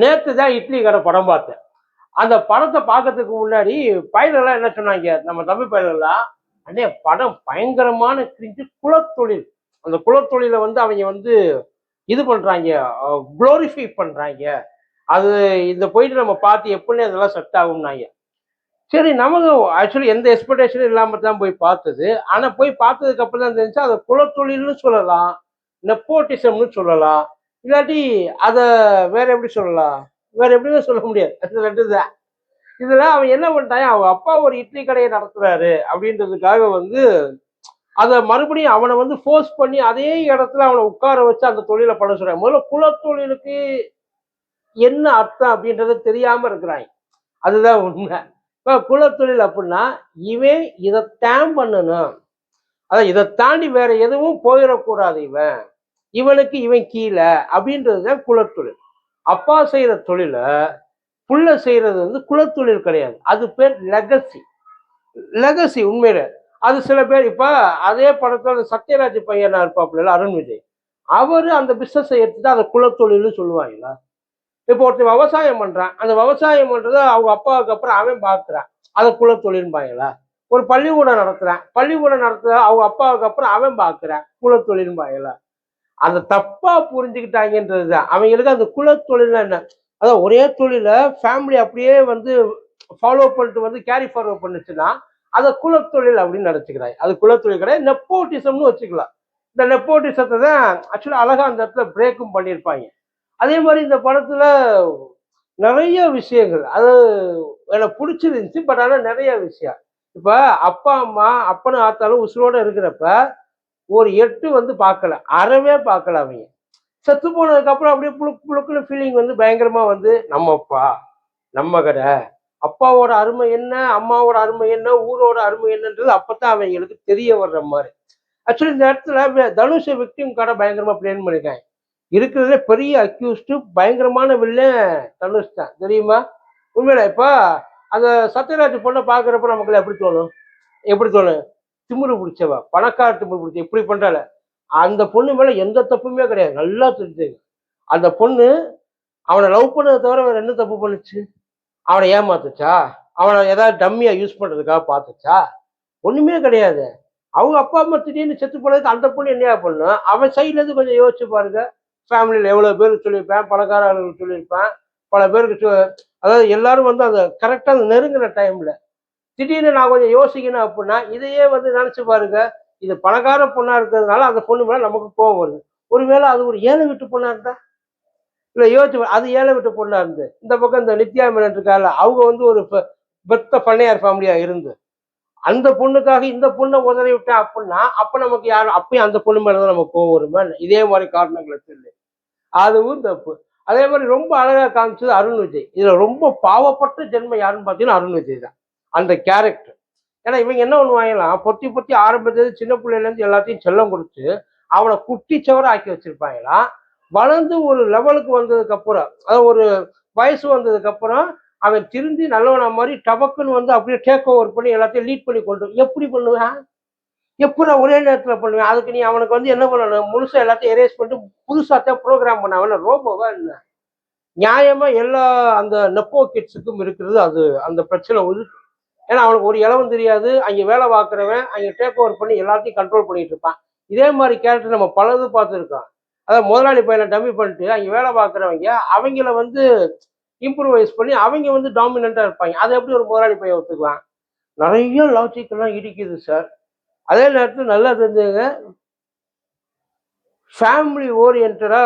நேற்று தான் இட்லி கடை படம் பார்த்தேன். அந்த படத்தை பார்க்கறதுக்கு முன்னாடி பயிலெல்லாம் என்ன சொன்னாங்க? நம்ம தமிழ் பயிலெல்லாம் அண்ணே படம் பயங்கரமான கிரிஞ்சு குலத்தொழில். அந்த குலத்தொழிலை வந்து அவங்க வந்து இது பண்ணுறாங்க குளோரிஃபை பண்ணுறாங்க அது இந்த போயிட்டு நம்ம பார்த்து எப்படி அதெல்லாம் செட் ஆகும்னாங்க. சரி நமக்கு ஆக்சுவலி எந்த எக்ஸ்பெக்டேஷனும் இல்லாமல் தான் போய் பார்த்தது. ஆனால் போய் பார்த்ததுக்கு அப்புறம் தான் தெரிஞ்சு அதை குலத்தொழில்னு சொல்லலாம் நெப்போட்டிசம்னு சொல்லலாம். இல்லாட்டி அதை வேற எப்படி சொல்லலாம்? வேற எப்படியுமே சொல்ல முடியாது. அது ரெண்டு தான் இதுல அவன் என்ன பண்ணிட்டான்? அவன் அப்பா ஒரு இட்லி கடையை நடத்துறாரு அப்படின்றதுக்காக வந்து அதை மறுபடியும் அவனை வந்து ஃபோர்ஸ் பண்ணி அதே இடத்துல அவனை உட்கார வச்சு அந்த தொழிலை பண்ண சொல்றாங்க. முதல்ல குலத்தொழிலுக்கு என்ன அர்த்தம் அப்படின்றது தெரியாம இருக்கிறாங்க. அதுதான் உண்மை. இப்போ குலத்தொழில் அப்படின்னா இவன் இதைத்தான் பண்ணணும். அதான் இதை தாண்டி வேற எதுவும் போயிடக்கூடாது இவன். இவனுக்கு இவன் கீழே அப்படின்றது தான் குலத்தொழில். அப்பா செய்யற தொழிலை புள்ள செய்யறது வந்து குலத்தொழில் கிடையாது. அது பேர் லெகசி. லெகசி உண்மையில. அது சில பேர் இப்போ அதே படத்தோட சத்யராஜ் பையனா இருப்பாப்புல அருண் விஜய். அவர் அந்த பிஸ்னஸை எடுத்துட்டு அதை குலத்தொழில்னு சொல்லுவாங்களா இப்போ ஒருத்தர் விவசாயம் பண்றான். அந்த விவசாயம் பண்றதை அவங்க அப்பாவுக்கு அப்புறம் அவன் பார்க்குறான். அதை குலத்தொழில்பாங்களா ஒரு பள்ளிக்கூடம் நடத்துறான். பள்ளிக்கூடம் நடத்துகிற அவங்க அப்பாவுக்கு அப்புறம் அவன் பார்க்கறான். குலத்தொழில்பாங்களா அந்த தப்பா புரிஞ்சுக்கிட்டாங்கன்றது தான் அவங்களுக்கு அந்த குலத்தொழில்னா என்ன? அதான் ஒரே தொழிலை ஃபேமிலி அப்படியே வந்து ஃபாலோ பண்ணிட்டு வந்து கேரி ஃபார்வர்ட் பண்ணுச்சுன்னா அதை குலத்தொழில் அப்படின்னு நினச்சிக்கிறாங்க அது குலத்தொழில் கிடையாது நெப்போட்டிசம்னு வச்சுக்கலாம். இந்த நெப்போட்டிசத்தை தான் ஆக்சுவலாக அழகாக அந்த இடத்துல பிரேக்கும் பண்ணியிருப்பாங்க. அதே மாதிரி இந்த படத்தில் நிறைய விஷயங்கள் அது எனக்கு பிடிச்சிருந்துச்சு பட் ஆனால் நிறைய விஷயம். இப்போ அப்பா அம்மா அப்பனும் ஆத்தாலும் உசுரோடு இருக்கிறப்ப ஒரு எட்டு வந்து பார்க்கல அறவே பார்க்கல அவங்க. செத்து போனதுக்கப்புறம் அப்படியே புழுக்கு புழுக்குன்னு ஃபீலிங் வந்து பயங்கரமாக வந்து நம்ம அப்பா நம்ம கடை. அப்பாவோட அருமை என்ன அம்மாவோட அருமை என்ன ஊரோட அருமை என்னன்றது அப்போத்தான் அவங்களுக்கு தெரிய வர்ற மாதிரி. ஆக்சுவலி இந்த இடத்துல வே- தனுஷை விக்டிம் கடை பயங்கரமாக பிளேன் பண்ணிருக்காங்க. இருக்கிறதுல பெரிய அக்யூஸ்டு பயங்கரமான வில்லன் தனுஷ் தான். தெரியுமா? உண்மையில இப்போ அந்த சத்யராஜ் பொண்ணை பார்க்குறப்ப நமக்கு எப்படி தோணும்? எப்படி தோணும்? திமிரு பிடிச்சவ பணக்கார திமிரு பிடிச்ச இப்படி பண்றால அந்த பொண்ணு மேல எந்த தப்புமே கிடையாது. நல்லா தெரிஞ்சுங்க. அந்த பொண்ணு அவனை லவ் பண்ணதை தவிர வேற என்ன தப்பு பண்ணுச்சு? அவனை ஏமாத்துச்சா? அவனை ஏதாவது டம்மியா யூஸ் பண்றதுக்காக பார்த்துச்சா? ஒண்ணுமே கிடையாது. அவங்க அப்பா அம்மா திடீர்னு செத்து போனதுக்கு அந்த பொண்ணு என்னையா பண்ணும்? அவன் சைட்ல இருந்து கொஞ்சம் யோசிச்சு பாருங்க. ஃபேமிலியில் எவ்வளோ பேருக்கு சொல்லியிருப்பேன் பணக்கார சொல்லியிருப்பேன். பல பேருக்கு அதாவது எல்லாரும் வந்து அந்த கரெக்டாக அந்த நெருங்குற டைம்ல திடீர்னு நான் கொஞ்சம் யோசிக்கணும் அப்படின்னா இதையே வந்து நினைச்சு பாருங்க. இது பணக்கார பொண்ணா இருக்கிறதுனால அந்த பொண்ணு மேல நமக்கு கோவம் வருது. ஒருவேளை அது ஒரு ஏழை வீட்டு பொண்ணா இருந்தா? இல்ல யோசிச்சு அது ஏழை விட்டு பொண்ணா இருந்து இந்த பக்கம் இந்த நித்யா மேனன் இருக்கால அவங்க வந்து ஒரு பெ- பெத்த பண்ணையார் ஃபேமிலியா இருந்து அந்த பொண்ணுக்காக இந்த பொண்ணை உதறி விட்டேன் அப்படின்னா அப்ப நமக்கு யாரும் அப்பயும் அந்த பொண்ணு மேலதான் நமக்கு கோவம் வருமா? இதே மாதிரி காரணங்களை சொல்லு. அதுவும் தப்பு. அதே மாதிரி ரொம்ப அழகா காமிச்சது அருண் விஜய். இதுல ரொம்ப பாவப்பட்ட ஜென்மம் யாருன்னு பார்த்தீங்கன்னா அருண் விஜய் தான். அந்த கேரக்டர் ஏன்னா இவங்க என்ன பண்ணுவாங்கன்னா பொத்தி பொத்தி ஆரம்பித்தது சின்ன பிள்ளையிலேருந்து எல்லாத்தையும் செல்லம் கொடுத்து அவனை குட்டிச்சவர ஆக்கி வச்சிருப்பாங்களா? வளர்ந்து ஒரு லெவலுக்கு வந்ததுக்கு அப்புறம் அதாவது ஒரு வயசு வந்ததுக்கு அப்புறம் அவன் திருந்தி நல்லவனா மாதிரி டபக்குன்னு வந்து அப்படியே டேக் ஓவர் பண்ணி எல்லாத்தையும் லீட் பண்ணி கொண்டு எப்படி பண்ணுவேன் எப்படி ஒரே நேரத்தில் பண்ணுவேன் அதுக்கு நீ அவனுக்கு வந்து என்ன பண்ணணும்? முழுசாக எல்லாத்தையும் எரேஸ் பண்ணிட்டு புதுசாக தான் ப்ரோக்ராம் பண்ண அவன ரோபோவா என்ன? நியாயமாக எல்லா அந்த நெப்போ கிட்ஸுக்கும் இருக்கிறது அது அந்த பிரச்சனை ஒதுக்கு ஏன்னா அவனுக்கு ஒரு இளவும் தெரியாது. அங்கே வேலை பார்க்குறவன் அங்கே டேக் ஓவர் பண்ணி எல்லாத்தையும் கண்ட்ரோல் பண்ணிட்டு இருப்பான். இதே மாதிரி கேரக்டர் நம்ம பலது பார்த்துருக்கோம். அதாவது முதலாளி பையனை டம்மி பண்ணிட்டு அங்கே வேலை பார்க்குறவங்க அவங்கள வந்து இம்ப்ரூவைஸ் பண்ணி அவங்க வந்து டாமினண்ட்டாக இருப்பாங்க. அதை எப்படி ஒரு முதலாளி பையன் ஒத்துக்குவான்? நிறைய லாஜிக்கெல்லாம் இடிக்குது சார் அதே நேரத்தில் நல்லா தெரிஞ்சுங்க ஃபேமிலி ஓரியன்டாக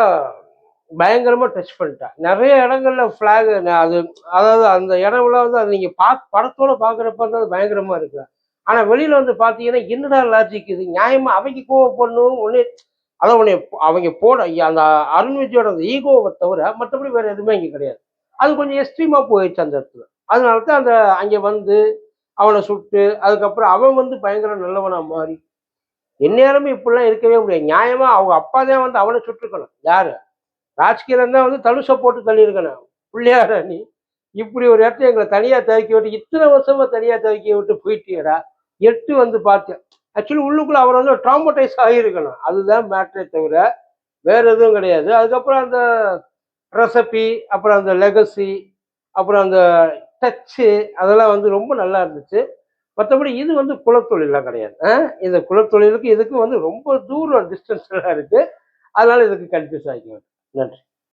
பயங்கரமாக டச் பண்ணிட்டான் நிறைய இடங்கள்ல ஃப்ளாக் அது அதாவது அந்த இடம்லாம் வந்து அது நீங்கள் பா படத்தோட பார்க்குறப்ப வந்து அது பயங்கரமாக இருக்கு ஆனால் வெளியில் வந்து பார்த்தீங்கன்னா என்னடா லாஜிக் இது? நியாயமாக அவங்க பண்ணும் ஒன்று அதான் உன்னை அவங்க போட அந்த அருண் விஜயோட அந்த ஈகோவை தவிர மற்றபடி வேற எதுவுமே இங்கே கிடையாது. அது கொஞ்சம் எக்ஸ்ட்ரீமாக போயிடுச்சு அந்த இடத்துல. அதனால தான் அந்த அங்கே வந்து அவனை சுட்டு அதுக்கப்புறம் அவன் வந்து பயங்கர நல்லவனாக மாறி. எந்நேரமும் இப்படிலாம் இருக்கவே முடியாது. நியாயமா அவங்க அப்பா தான் வந்து அவனை சுட்டுக்கணும் யாரு? ராஜ்கீரன் தான் வந்து தனுஷை போட்டு தள்ளியிருக்கணும் பிள்ளையார நீ. இப்படி ஒரு இடத்துல எங்களை தனியாக தவிக்க விட்டு இத்தனை வருஷமா தனியாக தவிக்க விட்டு போயிட்டியடா. எட்டு வந்து பார்த்தேன். ஆக்சுவலி உள்ளுக்குள்ள அவர் வந்து ட்ராமடைஸ் ஆகியிருக்கணும் அதுதான் மேட்ரே தவிர வேற எதுவும் கிடையாது. அதுக்கப்புறம் அந்த ரெசிபி அப்புறம் அந்த லெகசி அப்புறம் அந்த டச்சு அதெல்லாம் வந்து ரொம்ப நல்லா இருந்துச்சு. மற்றபடி இது வந்து குலத்தொழிலாம் கிடையாது. இந்த குலத்தொழிலுக்கு இதுக்கு வந்து ரொம்ப தூரம் டிஸ்டன்ஸ்லாம் இருக்கு. அதனால இதுக்கு கன்ஃபியூஸ் ஆகிக்குவேன் நன்றி